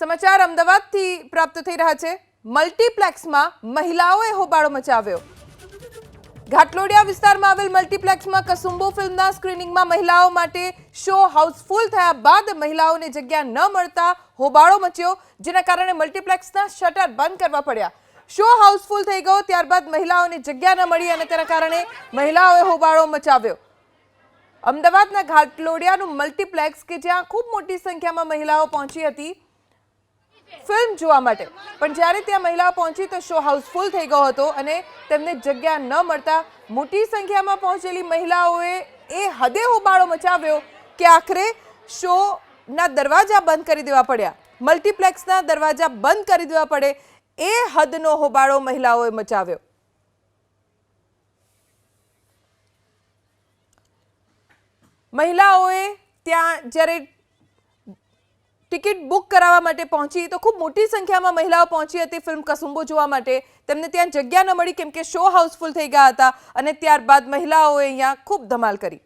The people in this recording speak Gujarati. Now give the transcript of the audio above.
સમાચાર અમદાવાદથી પ્રાપ્ત થઈ રહ્યા છે. મલ્ટીપ્લેક્સમાં મહિલાઓએ હોબાળો મચાવ્યો. ઘાટલોડિયા વિસ્તારમાં આવેલ મલ્ટીપ્લેક્સમાં કસુંબો ફિલ્મના સ્ક્રીનિંગમાં મહિલાઓ માટે શો હાઉસફુલ થયા બાદ મહિલાઓને જગ્યા ન મળતા હોબાળો મચ્યો, જેના કારણે મલ્ટીપ્લેક્સના શટર બંધ કરવા પડ્યા. શો હાઉસફુલ થઈ ગયો, ત્યારબાદ મહિલાઓને જગ્યા ન મળી અને તેના કારણે મહિલાઓએ હોબાળો મચાવ્યો. અમદાવાદના ઘાટલોડિયાનું મલ્ટીપ્લેક્સ, કે જ્યાં ખૂબ મોટી સંખ્યામાં મહિલાઓ પહોંચી હતી ફિલ્મ જોવા માટે. પણ જ્યારે ત્યાં મહિલાઓ પહોંચી તો શો હાઉસફુલ થઈ ગયો હતો અને તેમને જગ્યા ન મળતા મોટી સંખ્યામાં પહોંચેલી મહિલાઓએ એ હદે હોબાળો મચાવ્યો કે આખરે શોના દરવાજા બંધ કરી દેવા પડ્યા. મલ્ટીપ્લેક્સના દરવાજા બંધ કરી દેવા પડે એ હદનો હોબાળો મહિલાઓએ મચાવ્યો. મહિલાઓએ ત્યાં જ્યારે ટિકિટ બુક કરાવવા માટે પહોંચી. તો ખૂબ મોટી સંખ્યામાં મહિલાઓ પહોંચી હતી ફિલ્મ કસુંબો જોવા માટે. તેમને ત્યાં જગ્યા ન મળી કેમ કે શો હાઉસફુલ થઈ ગયા હતા અને ત્યારબાદ મહિલાઓએ અહીંયા ખૂબ ધમાલ કરી.